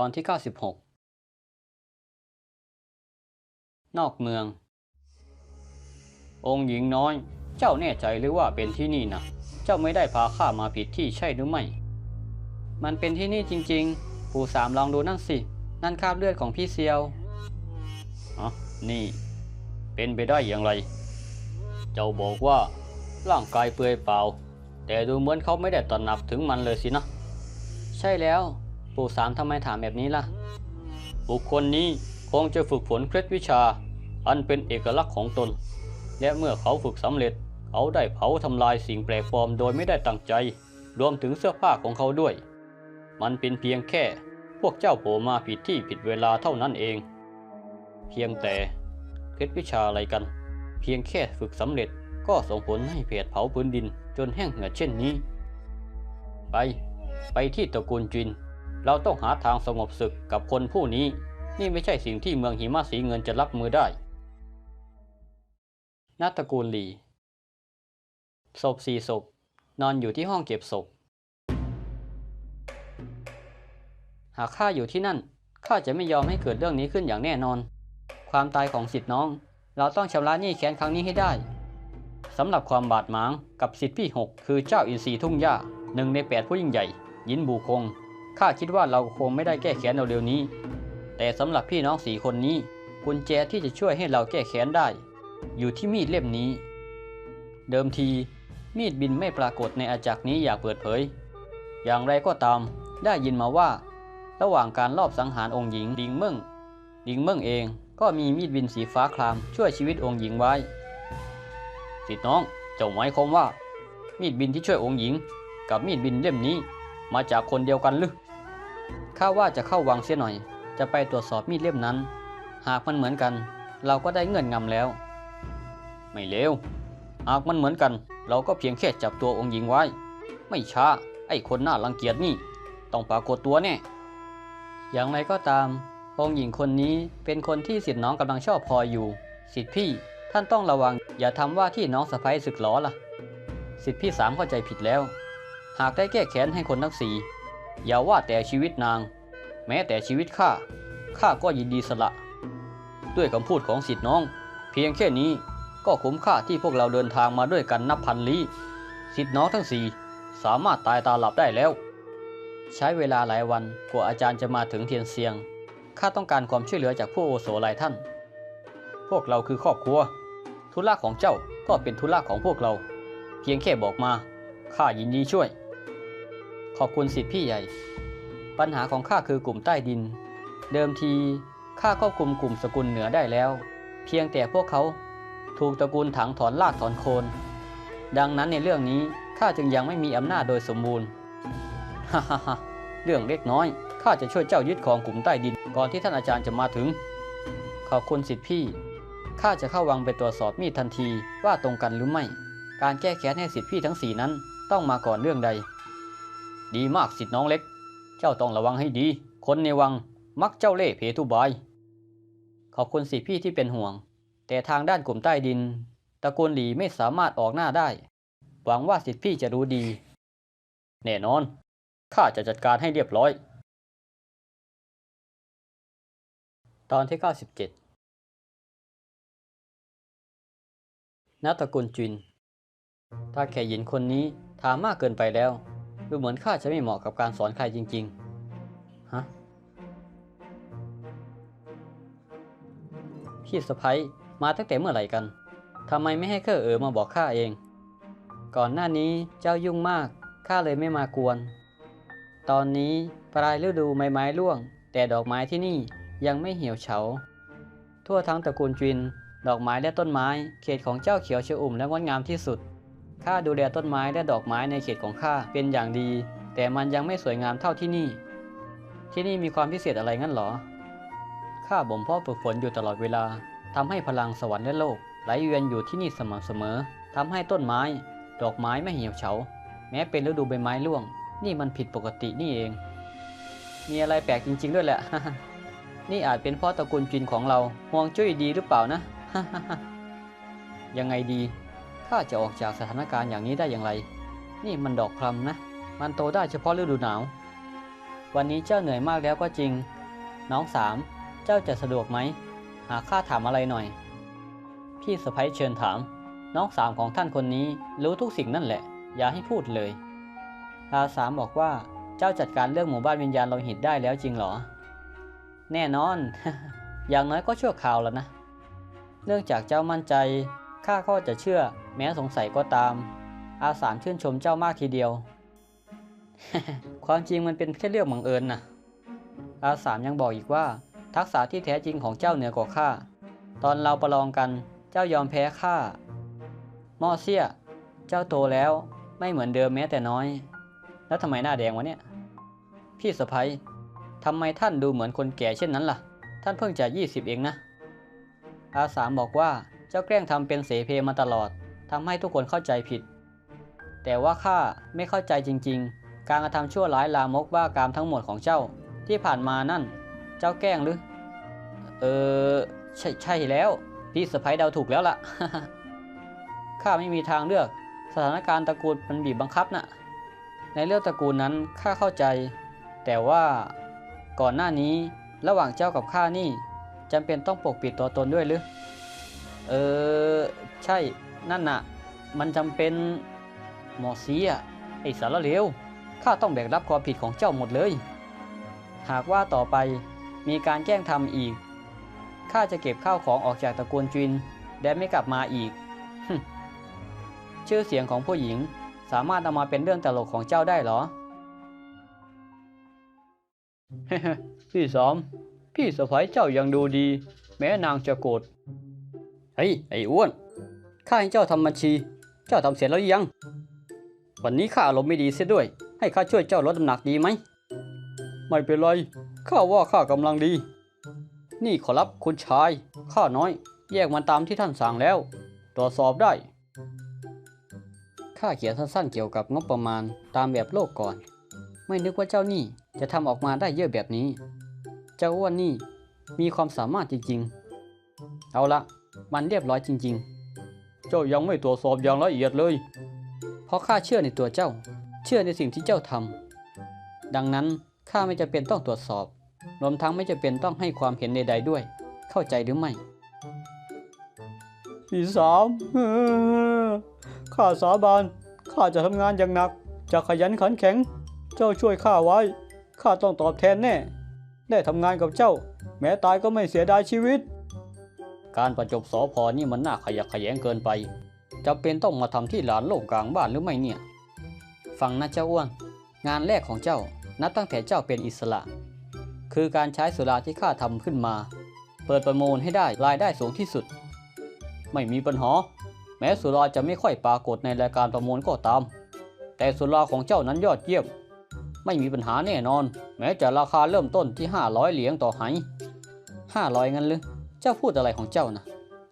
ตอนที่ 96 นอกเมือง องค์หญิงน้อย เจ้าแน่ใจหรือว่าเป็นที่นี่นะเจ้าไม่ได้พาข้ามาผิดที่ใช่หรือไม่ มันเป็นที่นี่จริงๆ ปู่สามลองดูนั่นสิ นั่นคราบเลือดของพี่เซียวอ๋อนี่ เป็นไปได้อย่างไร เจ้าบอกว่าร่างกายเปลือยเปล่า แต่ดูเหมือนเขาไม่ได้ตระหนักถึงมันเลยสินะ ใช่แล้ว ปู่สามทำไมถามแบบนี้ล่ะ บุคคลนี้คงจะฝึกฝนเคล็ดวิชา อันเป็นเอกลักษณ์ของตน และเมื่อเขาฝึกสำเร็จ เขาได้เผาทำลายสิ่งแปลกปลอมโดยไม่ได้ตั้งใจ รวมถึงเสื้อผ้าของเขาด้วย มันเป็นเพียงแค่ พวกเจ้าโผลมาผิดที่ผิดเวลาเท่านั้นเอง เพียงแต่เคล็ดวิชาอะไรกัน เพียงแค่ฝึกสำเร็จก็ส่งผลให้เพจเผาพื้นดินจนแห้งเหือดเช่นนี้ ไป ไปที่ตระกูลจิน เราต้องหาทางสงบศึกกับคนผู้นี้ นี่ไม่ใช่สิ่งที่เมืองหิมะสีเงินจะรับมือได้นัตระกูลหลีศพสี่ศพ นอนอยู่ที่ห้องเก็บศพ หากข้าอยู่ที่นั่นข้าจะไม่ยอมให้เกิดเรื่องนี้ขึ้นอย่างแน่นอน ความตายของสิทธิ์น้อง เราต้องชำระหนี้แค้นครั้งนี้ให้ได้สำหรับความบาดหมางกับสิทธิพี่หกคือเจ้าอินทรีทุ่งหญ้าหนึ่งในแปดผู้ยิ่งใหญ่ ยินบูคง ข้าคิดว่าเราคงไม่ได้แก้แค้นเร็วๆนี้ แต่สำหรับพี่น้องสี่คนนี้กุญแจที่จะช่วยให้เราแก้แค้นได้ อยู่ที่มีดเล่มนี้ เดิมที มีดบินไม่ปรากฏในอาจักรนี้อย่างเปิดเผย อย่างไรก็ตาม ได้ยินมาว่า ระหว่างการลอบสังหารองค์หญิงดิงเมิ่งดิงเมิ่งเองก็มีมีดบินสีฟ้าครามช่วยชีวิตองค์หญิงไว้สิทธิน้องเจ้าหมายความว่า มีดบินที่ช่วยองค์หญิง กับมีดบินเล่มนี้ มาจากคนเดียวกันหรือ ข้าว่าจะเข้าวังเสียหน่อย จะไปตรวจสอบมีดเล่มนั้น หากมันเหมือนกัน เราก็ได้เงินงำแล้ว ไม่เลวหากมันเหมือนกัน เราก็เพียงแค่จับตัวองค์หญิงไว้ ไม่ช้า ไอ้คนน่ารังเกียจนี่ ต้องปรากฏตัวแน่ อย่างไรก็ตาม องค์หญิงคนนี้เป็นคนที่สิทธิน้องกำลังชอบพออยู่ สิทธิพี่ท่านต้องระวัง อย่าทำว่าที่น้องสะพ้ยศึกหลอล่ะ สิทธิพี่สามเข้าใจผิดแล้ว หากได้แก้แค้นให้คนทั้งสี่ อย่าว่าแต่ชีวิตนาง แม้แต่ชีวิตข้าข้าก็ยินดีสละ ด้วยคำพูดของสิทธิน้อง เพียงแค่นี้ก็คุ้มค่าที่พวกเราเดินทางมาด้วยกันนับพันลี้สิทธิน้องทั้งสี่สามารถตายตาหลับได้แล้ว ใช้เวลาหลายวันกว่าอาจารย์จะมาถึงเทียนเซียงข้าต้องการความช่วยเหลือจากผู้โอโสหลายท่าน พวกเราคือครอบครัว ธุระของเจ้าก็เป็นธุระของพวกเรา เพียงแค่บอกมาข้ายินดีช่วย ขอบคุณสิทธิพี่ใหญ่ ปัญหาของข้าคือกลุ่มใต้ดิน เดิมทีข้าควบคุมกลุ่มสกุลเหนือได้แล้ว เพียงแต่พวกเขาถูกตระกูลถังถอนรากถอนโคน ดังนั้นในเรื่องนี้ข้าจึงยังไม่มีอำนาจโดยสมบูรณ์ฮ่าฮ่าฮ่าเรื่องเล็กน้อยข้าจะช่วยเจ้ายึดของกลุ่มใต้ดินก่อนที่ท่านอาจารย์จะมาถึง ขอบคุณสิทธิพี่ข้าจะเข้าวังไปตรวจสอบมีดทันทีว่าตรงกันหรือไม่ การแก้แค้นให้สิทธิพี่ทั้งสี่นั้นต้องมาก่อนเรื่องใด ดีมากสิทธิน้องเล็ก เจ้าต้องระวังให้ดี คนในวังมักเจ้าเล่ห์เพทุบาย ขอบคุณสิพี่ที่เป็นห่วง แต่ทางด้านกลุ่มใต้ดิน ตระกูลหลีไม่สามารถออกหน้าได้ หวังว่าสิทธิพี่จะรู้ดี แน่นอน ข้าจะจัดการให้เรียบร้อย ตอนที่ 97นัตระกุลจิน ถ้าแค่หญินคนนี้ถามมากเกินไปแล้ว ดูเหมือนข้าจะไม่เหมาะกับการสอนใครจริง ๆ ฮะ พี่สะพ้ยมาตั้งแต่เมื่อไหร่กัน ทำไมไม่ให้เคอเอ๋อมาบอกข้าเอง ก่อนหน้านี้เจ้ายุ่งมาก ข้าเลยไม่มากวน ตอนนี้ปลายฤดูใบไม้ร่วง แต่ดอกไม้ที่นี่ยังไม่เหี่ยวเฉา ทั่วทั้งตระกูลจิน ดอกไม้และต้นไม้ เขตของเจ้าเขียวชอุ่มและงดงามที่สุด ข้าดูแลต้นไม้และดอกไม้ในเขตของข้าเป็นอย่างดี แต่มันยังไม่สวยงามเท่าที่นี่ ที่นี่มีความพิเศษอะไรงั้นหรอ ข้าบ่มเพาะฝึกฝนอยู่ตลอดเวลาทำให้พลังสวรรค์และโลกไหลเวียนอยู่ที่นี่สม่ำเสมอทำให้ต้นไม้ ดอกไม้ไม่เหี่ยวเฉา แม้เป็นฤดูใบไม้ร่วง นี่มันผิดปกตินี่เอง มีอะไรแปลกจริง ๆ ด้วยแหละ นี่อาจเป็นเพราะตระกูลจินของเราห่วงจุ้ยดีหรือเปล่านะ ยังไงดี ข้าจะออกจากสถานการณ์อย่างนี้ได้อย่างไร นี่มันดอกพลัมนะ มันโตได้เฉพาะฤดูหนาว วันนี้เจ้าเหนื่อยมากแล้วก็จริง น้องสาม เจ้าจะสะดวกไหม หาข้าถามอะไรหน่อย พี่สะพ้ยเชิญถาม น้องสามของท่านคนนี้รู้ทุกสิ่งนั่นแหละ อย่าให้พูดเลยอาสามบอกว่าเจ้าจัดการเรื่องหมู่บ้านวิญญาณโลหิตได้แล้วจริงเหรอ แน่นอน อย่างน้อยก็ชั่วคราวแล้วนะ เนื่องจากเจ้ามั่นใจข้าก็จะเชื่อ แม้สงสัยก็ตาม อาสามชื่นชมเจ้ามากทีเดียว ความจริงมันเป็นแค่เรื่องบังเอิญนะอาสามยังบอกอีกว่า ทักษะที่แท้จริงของเจ้าเหนือกว่าข้า ตอนเราประลองกันเจ้ายอมแพ้ข้าม่อเซียเจ้าโตแล้วไม่เหมือนเดิมแม้แต่น้อย แล้วทำไมหน้าแดงวะเนี่ย พี่สะพ้ยทำไมท่านดูเหมือนคนแก่เช่นนั้นล่ะ ท่านเพิ่งจะยี่สิบเองนะ อาสามบอกว่าเจ้าแกล้งทำเป็นเสเพมาตลอด ทำให้ทุกคนเข้าใจผิด แต่ว่าข้าไม่เข้าใจจริง ๆ การกระทำชั่วร้ายลามกบ้ากามทั้งหมดของเจ้าที่ผ่านมานั่น เจ้าแกล้งหรือ เออ ใช่ใช่แล้ว พี่สะพ้ยเดาถูกแล้วล่ะ ข้าไม่มีทางเลือก สถานการณ์ตระกูลมันบีบบังคับน่ะ ในเรื่องตระกูลนั้นข้าเข้าใจ แต่ว่าก่อนหน้านี้ระหว่างเจ้ากับข้านี่จำเป็นต้องปกปิดตัวตนด้วยหรือ เออ ใช่ นั่นน่ะ มันจำเป็นหมอซีอะไอสารเลวข้าต้องแบกรับความผิดของเจ้าหมดเลย หากว่าต่อไปมีการแกล้งทำอีก ข้าจะเก็บข้าวของออกจากตระกูลจินและไม่กลับมาอีก ชื่อเสียงของผู้หญิงสามารถนำมาเป็นเรื่องตลกของเจ้าได้เหรอ พี่สอม พี่สะพ้ยเจ้ายังดูดี แม้นางจะโกรธ เฮ้ย ไอ้อ้วน ข้าให้เจ้าทำบัญชี เจ้าทำเสร็จแล้วหรือยัง วันนี้ข้าอารมณ์ไม่ดีเสียด้วย ให้ข้าช่วยเจ้าลดน้ำหนักดีไหม ไม่เป็นไร ข้าว่าข้ากำลังดี นี่ขอรับคุณชาย ข้าน้อย แยกมันตามที่ท่านสั่งแล้ว ตรวจสอบได้ ข้าเขียนสั้นๆเกี่ยวกับงบประมาณตามแบบโลกก่อน ไม่นึกว่าเจ้านี่จะทำออกมาได้เยอะแบบนี้ เจ้าอ้วนนี่มีความสามารถจริงๆ เอาละ มันเรียบร้อยจริง ๆ เจ้ายังไม่ตรวจสอบอย่างละเอียดเลย เพราะข้าเชื่อในตัวเจ้า เชื่อในสิ่งที่เจ้าทำดังนั้นข้าไม่จะเป็นต้องตรวจสอบ รวมทั้งไม่จะเป็นต้องให้ความเห็นใดๆด้วย เข้าใจหรือไม่พี่สามข้าสาบานข้าจะทำงานอย่างหนัก จะขยันขันแข็ง เจ้าช่วยข้าไว้ ข้าต้องตอบแทนแน่ ได้ทำงานกับเจ้า แม้ตายก็ไม่เสียดายชีวิต การประจบสอพอนี่มันน่าขยักขยงเกินไปจำเป็นต้องมาทำที่หลานโลกกลางบ้านหรือไม่เนี่ย ฟังนะเจ้าอ้วน งานแรกของเจ้านับตั้งแต่เจ้าเป็นอิสระ คือการใช้สุราที่ข้าทำขึ้นมา เปิดประมูลให้ได้รายได้สูงที่สุด ไม่มีปัญหาแม้สุราจะไม่ค่อยปรากฏในรายการประมูลก็ตาม แต่สุราของเจ้านั้นยอดเยี่ยม ไม่มีปัญหาแน่นอน แม้จะราคาเริ่มต้นที่ 500 เหรียญต่อไห500งั้นหรือ จ้าพูดอะไรของเจ้านะ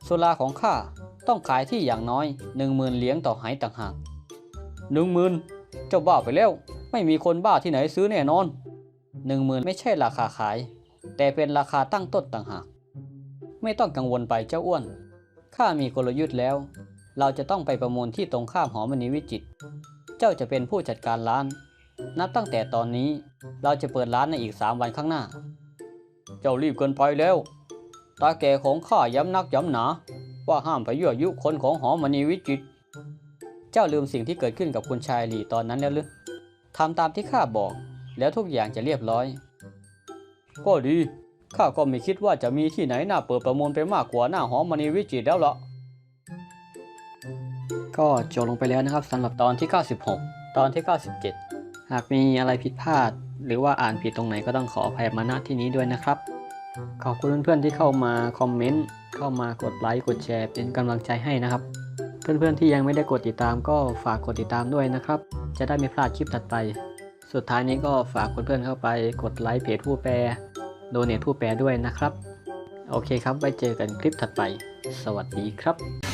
สุราของข้าต้องขายที่อย่างน้อย10,000เหรียญต่อไหต่างหากหนึ่งหมื่นเจ้าบ้าไปแล้ว ไม่มีคนบ้าที่ไหนซื้อแน่นอนหนึ่งหมื่นไม่ใช่ราคาขาย แต่เป็นราคาตั้งต้นต่างหาก ไม่ต้องกังวลไปเจ้าอ้วนข้ามีกลยุทธ์แล้ว เราจะต้องไปประมูลที่ตรงข้ามหอมณีวิจิตรเจ้าจะเป็นผู้จัดการร้าน นับตั้งแต่ตอนนี้เราจะเปิดร้านในอีกสามวันข้างหน้า เจ้ารีบเกินไปแล้ว ตาแก่ของข้าย้ำนักย้ำหนา ว่าห้ามไปยั่วยุคนของหอมณีวิจิต เจ้าลืมสิ่งที่เกิดขึ้นกับคุณชายหลีตอนนั้นแล้วหรือทำตามที่ข้าบอก แล้วทุกอย่างจะเรียบร้อย ก็ดีข้าก็ไม่คิดว่าจะมีที่ไหนน่าเปิดประมูลไปมากกว่าหน้าหอมณีวิจิตแล้วละก็จบลงไปแล้วนะครับสำหรับตอนที่ 96 ตอนที่ 97 หากมีอะไรผิดพลาด หรือว่าอ่านผิดตรงไหนก็ต้องขออภัยมาณที่นี้ด้วยนะครับ ขอบคุณเพื่อนๆที่เข้ามาคอมเมนต์เข้ามากดไลค์กดแชร์เป็นกำลังใจให้นะครับ เพื่อนๆที่ยังไม่ได้กดติดตามก็ฝากกดติดตามด้วยนะครับ จะได้ไม่พลาดคลิปถัดไป สุดท้ายนี้ก็ฝากเพื่อนๆเข้าไปกดไลค์เพจผู้แปรโดเนทผู้แปรด้วยนะครับ โอเคครับไว้เจอกันคลิปถัดไป สวัสดีครับ